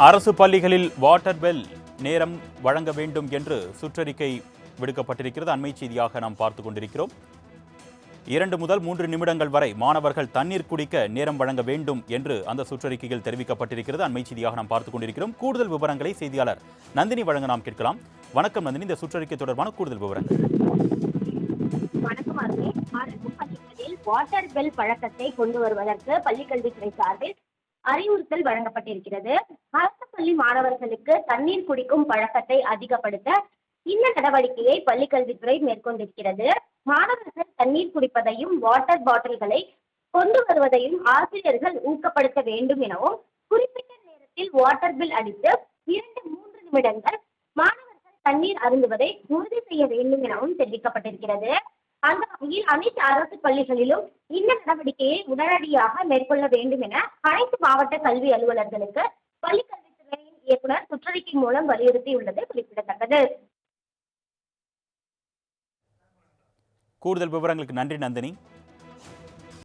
அரசு பள்ளிகளில் water bell நேரம் வழங்க வேண்டும் என்று சுற்றறிக்கை விடுக்கப்பட்டிருக்கிறது. அண்மை செய்தியாக நாம் பார்த்து கொண்டிருக்கிறோம். இரண்டு முதல் மூன்று நிமிடங்கள் வரை மாணவர்கள் தண்ணீர் குடிக்க நேரம் வழங்க வேண்டும் என்று அந்த சுற்றறிக்கையில் தெரிவிக்கப்பட்டிருக்கிறது. அண்மை செய்தியாக நாம் பார்த்து கொண்டிருக்கிறோம். கூடுதல் விவரங்களை செய்தியாளர் நந்தினி வழங்க நாம் கேட்கலாம். வணக்கம் நந்தினி. இந்த சுற்றறிக்கை தொடர்பான கூடுதல் விவரங்கள். வணக்கம் வாட்டர் பெல் பழக்கத்தை கொண்டு வருவதற்கு பள்ளிக்கல்வித்துறை சார்பில் அறிவுறுத்தல் வழங்கப்பட்டிருக்கிறது. அரசு பள்ளி மாணவர்களுக்கு தண்ணீர் குடிக்கும் பழக்கத்தை அதிகப்படுத்த இந்த நடவடிக்கையை பள்ளிக்கல்வித்துறை மேற்கொண்டிருக்கிறது. மாணவர்கள் தண்ணீர் குடிப்பதையும் வாட்டர் பாட்டில்களை கொண்டு வருவதையும் ஆசிரியர்கள் ஊக்கப்படுத்த வேண்டும் எனவும் குறிப்பிட்ட நேரத்தில் வாட்டர் பில் அடித்து இரண்டு மூன்று நிமிடங்கள் மாணவர்கள் தண்ணீர் அருந்துவதை உறுதி செய்ய வேண்டும் எனவும் தெரிவிக்கப்பட்டிருக்கிறது. அந்த வகையில் அனைத்து அரசு பள்ளிகளிலும் இந்த நடவடிக்கையை உடனடியாக மேற்கொள்ள வேண்டும் என அனைத்து மாவட்ட கல்வி அலுவலர்களுக்கு பள்ளிக்கல்வித்துறையின் இயக்குனர் சுற்றறிக்கை மூலம் வலியுறுத்தியுள்ளது குறிப்பிடத்தக்கது. கூடுதல் விவரங்களுக்கு நன்றி நந்தினி.